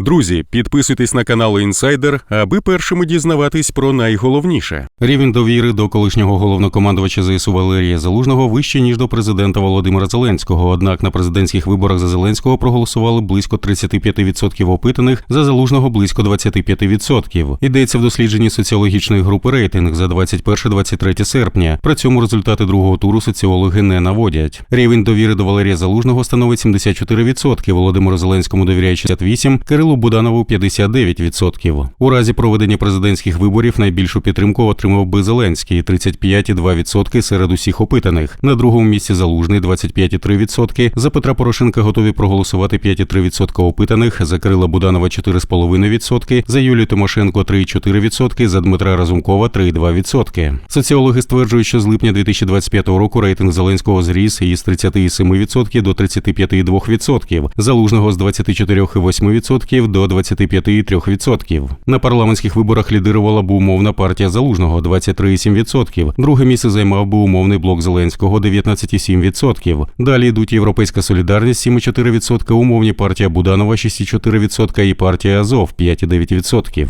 Друзі, підписуйтесь на канал Інсайдер, аби першими дізнаватись про найголовніше. Рівень довіри до колишнього головнокомандувача ЗСУ Валерія Залужного вищий ніж до президента Володимира Зеленського. Однак на президентських виборах за Зеленського проголосували близько 35% опитаних, за залужного близько 25%. Йдеться в дослідженні соціологічної групи рейтинг за 21-23 серпня. При цьому результати другого туру соціологи не наводять. Рівень довіри до Валерія Залужного становить 74%, Володимиру Зеленському довіряє 68%, Кирилу Буданову 59%. У разі проведення президентських виборів найбільшу підтримку отримав би Зеленський 35,2% серед усіх опитаних. На другому місці Залужний 25,3%. За Петра Порошенка готові проголосувати 5,3% опитаних, за Кирила Буданова 4,5%, за Юлію Тимошенко 3,4%, за Дмитра Разумкова 3,2%. Соціологи стверджують, що з липня 2025 року рейтинг Зеленського зріс із 37% до 35,2%, Залужного з 24,8% до 25,3%. На парламентських виборах лідирувала б умовна партія Залужного 23,7%. Друге місце займав би умовний блок Зеленського 19,7%. Далі йдуть Європейська солідарність 7,4%, умовні партія Буданова 6,4% і партія Азов 5,9%.